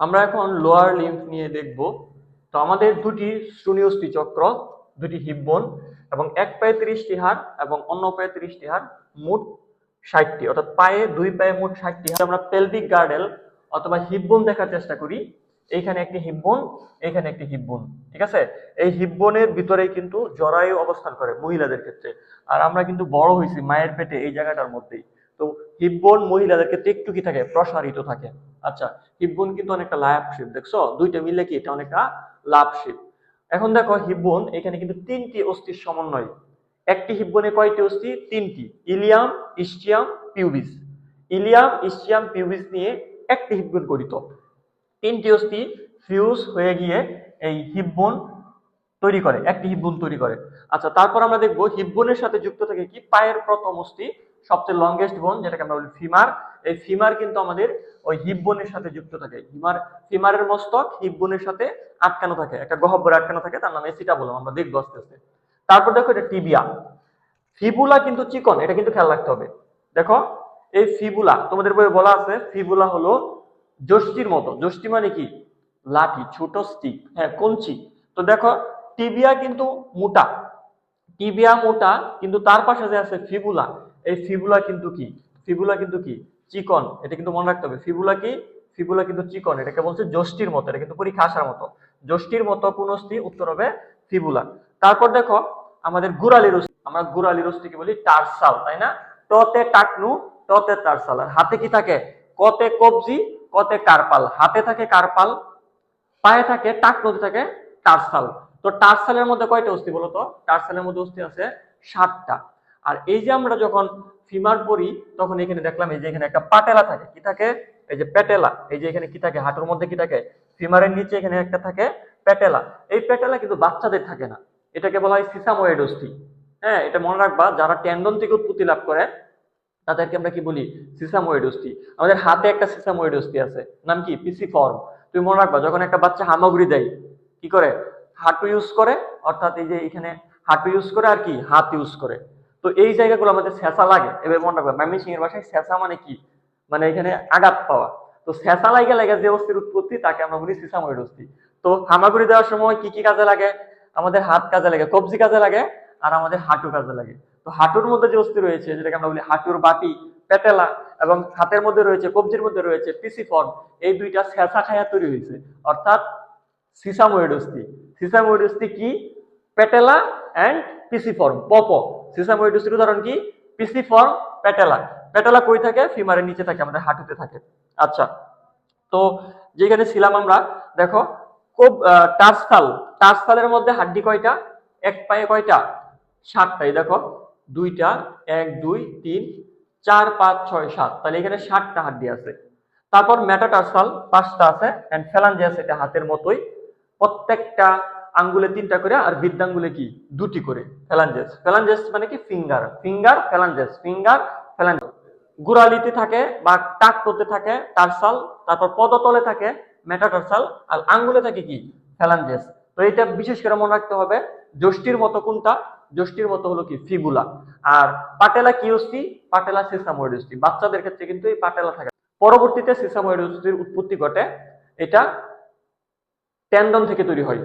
আমরা এখন lower lymph নিয়ে দেখব। তো আমাদের দুটি শ্রুণীয়স্থি চক্র, দুটি হিব্বন এবং এক পায়ে ত্রিশটি হাড় এবং অন্য পায়ে ত্রিশটি হাড়, মোট ষাটটি। অর্থাৎ পায়ে, দুই পায়ে মোট ষাটটি হাড়। আমরা পেলভিক গার্ডেল অথবা হিব্বন দেখার চেষ্টা করি। এইখানে একটি হিব্বন এখানে একটি হিব্বন ঠিক আছে? এই হিব্বনের ভিতরেই কিন্তু জরায়ু অবস্থান করে মহিলাদের ক্ষেত্রে। আর আমরা কিন্তু বড় হয়েছি মায়ের পেটে এই জায়গাটার মধ্যেই। তো হিব্বন মহিলাদের ক্ষেত্রে একটু কি থাকে? প্রসারিত থাকে। আচ্ছা হিব্বন কিন্তু অনেকটা লাভ শেপ দেখছ? দুইটা মিলে কি এটা অনেকটা লাভ শেপ এখন দেখো, হিব্বন এখানে কিন্তু তিনটি অস্থির সমন্বয়। একটি হিব্বনে কয়টি অস্থি? তিনটি। Ilium ischium pubis. Ilium ischium pubis নিয়ে একটি হিব্বন গঠিত। তিনটি অস্থি ফিউজ হয়ে গিয়ে এই হিব্বন তৈরি করে, একটি হিব্বন তৈরি করে। আচ্ছা তারপর আমরা দেখব হিব্বনের সাথে যুক্ত থাকে কি? পায়ের প্রথম অস্থি সবচেয়ে লংগেস্ট বোন যেটাকে আমরা বলি ফিমার এই ফিমার কিন্তু আমাদের ওই হিব্বনের সাথে যুক্ত থাকে। হিমার ফিমারের মস্তক হিব্বনের সাথে আটকানো থাকে। একটা গহব্বরে আটকানো থাকে, তার নামে সেটা বললাম আমরা দেখব আস্তে আস্তে। তারপর দেখো এটা টিবিয়া ফিবুলা কিন্তু চিকন, এটা কিন্তু খেয়াল রাখতে হবে। দেখো, এই ফিবুলা তোমাদের বই বলা আছে ফিবুলা হলো যষ্টির মতো। যষ্টি মানে কি? লাঠি, ছোট স্টিক হ্যাঁ কঞ্চি। তো দেখো টিবিয়া কিন্তু মোটা। টিবিয়া মোটা, কিন্তু তার পাশে যে আছে ফিবুলা এই ফিবুলা কিন্তু কি? ফিবুলা কিন্তু কি? চিকন, এটা কিন্তু মনে রাখতে হবে। ফিবুলা কি? ফিবুলা কিন্তু চিকন, এটাকে বলছে যষ্টির মতো, এটা কিন্তু পরীক্ষা আসার মতো। যষ্টির মতো কোন অস্থি? উত্তর হবে ফিবুলা। তারপর দেখো, আমাদের গুরালির অস্থি আমরা গুরালির অস্থিকে বলি টার্সাল, তাই না? টতে টাকনু, টতে টার্সাল। আর হাতে কি থাকে? কতে কবজি, কতে কারপাল। হাতে থাকে কারপাল, পায়ে থাকে টাকনুতে থাকে টার্সাল। তো টার্সালের মধ্যে কয়টা অস্থি বলো তো টার্সালের মধ্যে অস্থি আছে সাতটা। আর এই যে আমরা যখন ফিমার পড়ি, তখন এখানে দেখলাম এই যে এখানে একটা পাটেলা থাকে। কি থাকে? এই যে পেটেলা এই যে এখানে কি থাকে? হাঁটুর মধ্যে কি থাকে? ফিমারের নিচে এখানে একটা থাকে পেটেলা এই পেটেলা কিন্তু বাচ্চাদের থাকে না। এটাকে বলা হয় সিসাময়েড অস্থি হ্যাঁ এটা মনে রাখবা, যারা টেন্ডন থেকে উৎপত্তি লাভ করে, তাদেরকে আমরা কি বলি? সিসাময়েড অস্থি আমাদের হাতে একটা সিসাময়েড অস্থি আছে। নাম কি? Pisiform. তুমি মনে রাখবা, যখন একটা বাচ্চা হামাগুড়ি দেয়, কি করে? হাঁটু ইউজ করে, অর্থাৎ এই যে এখানে হাঁটু ইউজ করে আর কি? হাত ইউজ করে। তো এই জায়গাগুলো আমাদের স্যাঁচা লাগে। এবার মনে রাখবে মামি সিং এর ভাষায় স্যাঁচা মানে কি? মানে এখানে আঘাত পাওয়া। তো স্যাঁচা লাগে লাগে যে অস্থির উৎপত্তি, তাকে আমরা বলি সিসাময়েড অস্থি। তো হামাগুড়ি দেওয়ার সময় কি কি কাজে লাগে? আমাদের হাত কাজে লাগে, কবজি কাজে লাগে, আর আমাদের হাঁটু কাজে লাগে। তো হাঁটুর মধ্যে যে অস্থি রয়েছে, যেটাকে আমরা বলি হাঁটুর বাটি পেটেলা, এবং হাতের মধ্যে রয়েছে, কবজির মধ্যে রয়েছে পিসি ফর্ম এই দুইটা স্যাঁচা খায়া তৈরি হয়েছে। অর্থাৎ সিসাময়েড অস্থি। সিসাময়েড অস্থি কি? পেটেলা অ্যান্ড পিসি ফর্ম পপ সিসাময়েড অস্থির উদাহরণ কি? পিসি ফর্ম পেটেলা পেটেলা কই থাকে? ফিমারের নিচে থাকে, আমাদের হাঁটুতে থাকে। আচ্ছা তো যেখানে ছিলাম আমরা, দেখো, খুব টার্সাল টার্সালের মধ্যে হাড্ডি কয়টা? এক পায়ে কয়টা? সাতটাই দেখো, দুইটা, এক, দুই, তিন, চার, পাঁচ, ছয়, সাত। তাহলে এখানে ষাটটা হাড্ডি আছে। তারপর মেটাটার্সাল পাঁচটা আছে অ্যান্ড ফ্যালাঞ্জেস এটা হাতের মতোই। প্রত্যেকটা আঙ্গুলে তিনটা করে আর বৃদ্ধাঙ্গুলে কি? দুটি করে। ফ্যালাঞ্জেস ফ্যালাঞ্জেস মানে কি? Finger finger phalanges finger phalanges গুড়ালিতে থাকে বা টাক করতে থাকে টার্সাল তারপর পদতলে থাকে মেটাটার্সাল আর আঙ্গুলে থাকে কি? ফ্যালাঞ্জেস তো এটা বিশেষ করে মনে রাখতে হবে, যষ্টির মতো কোনটা? যষ্টির মতো হলো কি? ফিবুলা আর পাটেলা কি অস্থি পাটেলা সিসাময়েড অস্থি বাচ্চাদের ক্ষেত্রে কিন্তু এই পাটেলা থাকে। পরবর্তীতে সিসাময়েড অস্থির উৎপত্তি ঘটে, এটা টেন্ডন থেকে তৈরি হয়।